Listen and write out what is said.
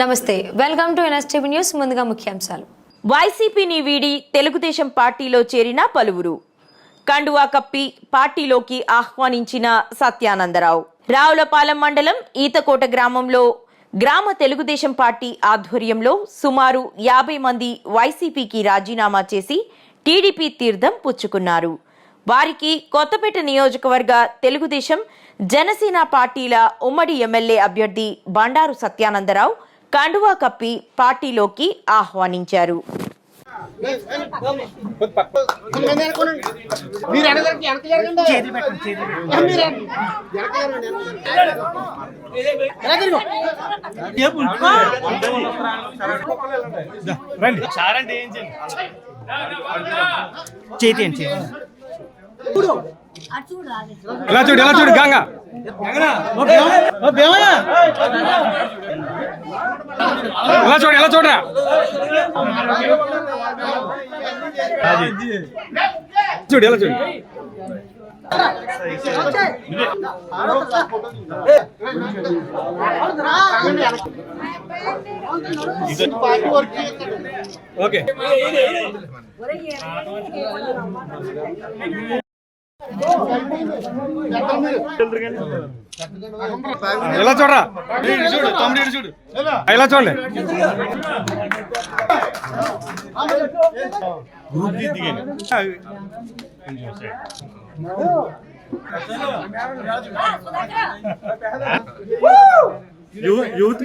నమస్తే welcome to NSTV news ముందుగా ముఖ్యాంశాలు. వైసీపీని వీడి తెలుగుదేశం పార్టీలో చేరిన పలువురు. కండువా కప్పి పార్టీలోకి ఆహ్వానించిన సత్యానందరావు. రావులపాలెం మండలం ఈతకోట గ్రామంలో గ్రామ తెలుగుదేశం పార్టీ ఆధ్వర్యంలో సుమారు యాభై మంది వైసీపీకి రాజీనామా చేసి టీడీపీ తీర్థం పుచ్చుకున్నారు. వారికి కొత్తపేట నియోజకవర్గ తెలుగుదేశం జనసేన పార్టీల ఉమ్మడి ఎమ్మెల్యే అభ్యర్థి బండారు సత్యానందరావు కండువా కప్పి పార్టీలోకి ఆహ్వానించారు. చేతి చేతి ఎలా చూడు ఎలా చూడు గంగ. ఎలా చూడ ఎలా చూడరా? చూడు ఎలా చూడు? ఓకే. ఎలా చూడరా? చూడు తమ్ముడు చూడు. ఎలా చూడండి యూత్